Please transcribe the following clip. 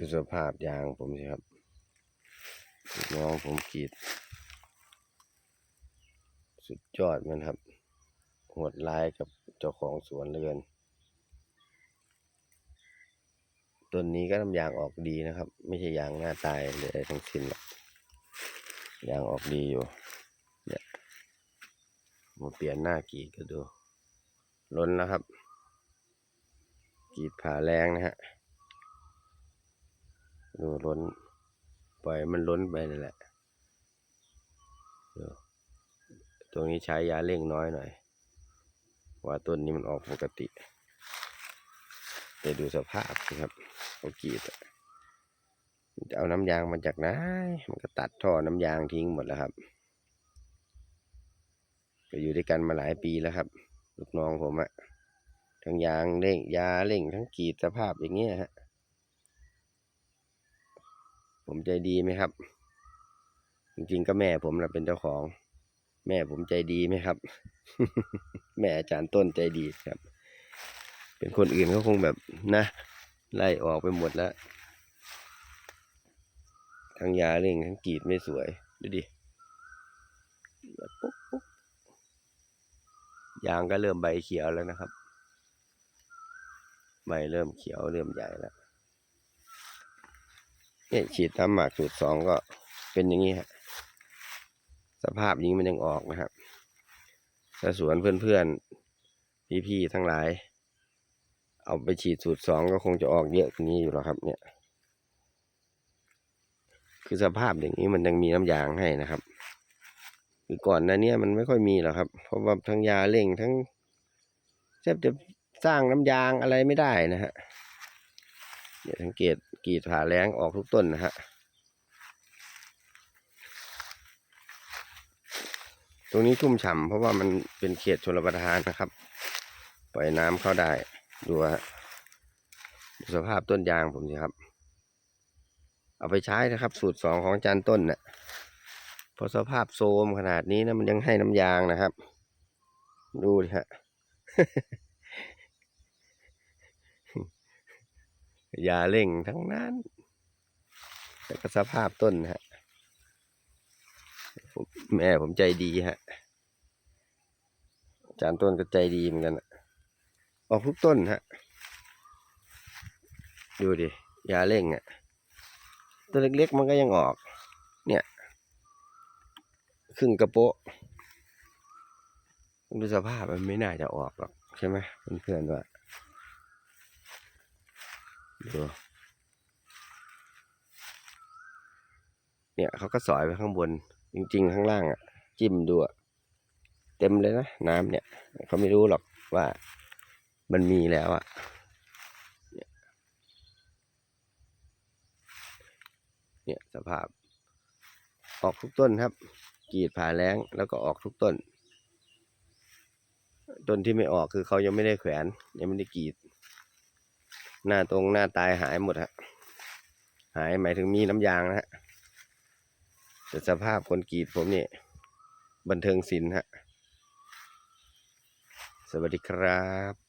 ดูสภาพยางผมสิครับน้องผมกรีด สุดยอดมันครับ โหดร้ายกับเจ้าของสวนเหลยกันต้นนี้ก็น้ำยางออกดีนะครับ ไม่ใช่ยางหน้าตายเลยทั้งสิ้นยางออกดีอยู่เนี่ยมาเปลี่ยนหน้ากรีดก็ดู ล้นแล้วครับ กรีดผ่าแรงนะฮะ ดูล้น ปล่อยมันล้นไปนั่นแหละ ตรงนี้ใช้ยาเร่งน้อยหน่อย ว่าต้นนี้มันออกปกติ แต่ดูสภาพสิครับเขากีดจะเอาน้ำยางมาจากไหนมันก็ตัดท่อน้ำยางทิ้งหมดแล้วครับก็อยู่ด้วยกันมาหลายปีแล้วครับ ลูกน้องผมอะทั้งยางเร่งยาเร่งทั้งกีดสภาพอย่างเงี้ยฮะ ผมใจดีไหมครับ จริงๆก็แม่ผมเราเป็นเจ้าของ แม่ผมใจดีไหมครับ แม่อาจารย์ต้นใจดีครับ เป็นคนอื่นเขาคงแบบนะไล่ออกไปหมดแล้วทั้งยาเร่งทั้งกรีดไม่สวยดูดิปุ๊บปุ๊บยางก็เริ่มใบเขียวแล้วนะครับ ใบเริ่มเขียวเริ่มใหญ่แล้ว เนี่ยฉีดน้ำหมากสูตรสองก็เป็นอย่างนี้ฮะสภาพอย่างนี้มันยังออกนะครับถ้าสวนเพื่อนๆพี่ๆทั้งหลาย เอาไปฉีดสูตรสองก็คงจะออกเยอะกว่านี้อยู่แล้วครับ เนี่ย คือสภาพอย่างนี้มันยังมีน้ำยางให้นะครับคือก่อนหน้าเนี้ยมันไม่ค่อยมีหรอกครับ เพราะว่าทั้งยาเร่งทั้งแทบจะสร้างน้ำยางอะไรไม่ได้นะฮะ เนี่ยสังเกตกีดผ่าแรงออกทุกต้นนะฮะตรงนี้ชุ่มฉ่ำเพราะว่ามันเป็นเขตชลประทานนะครับ ปล่อยน้ำเข้าได้ ดูฮะดูสภาพต้นยางผมสิครับ เอาไปใช้นะครับ สูตรสองของจารย์ต้นเนะ่ะพราะสภาพโซมขนาดนี้นะมันยังให้น้ำยางนะครับ ดูดิฮะ ยาเร่งทั้งนั้นแต่ก็สภาพต้นฮะแม่ผมใจดีฮะอาจารย์ต้นก็ใจดีเหมือนกันออกทุกต้นฮะดูดิยาเร่งอะตัวเล็กๆมันก็ยังออก เนี่ยครึ่งกระโปะดูสภาพมันไม่น่าจะออกหรอกใช่ไหมเพื่อนๆว่า ดูเนี่ยเขาก็สอยไปข้างบน จริง ๆ ข้างล่างอะ จิ้มดูอะเต็มเลยนะน้ำเนี่ยเขาไม่รู้หรอกว่ามันมีแล้วอะเนี่ยเนี่ยสภาพ ออกทุกต้นครับ กีดผ่าแรงแล้วก็ออกทุกต้น ต้นที่ไม่ออกคือเขายังไม่ได้แขวนยังไม่ได้กีด หน้าตรงหน้าตายหายหมดฮะหายหมายถึงมีน้ำยางนะฮะแต่สภาพคนกรีดผมนี่บันเทิงศิลป์ฮะสวัสดีครับ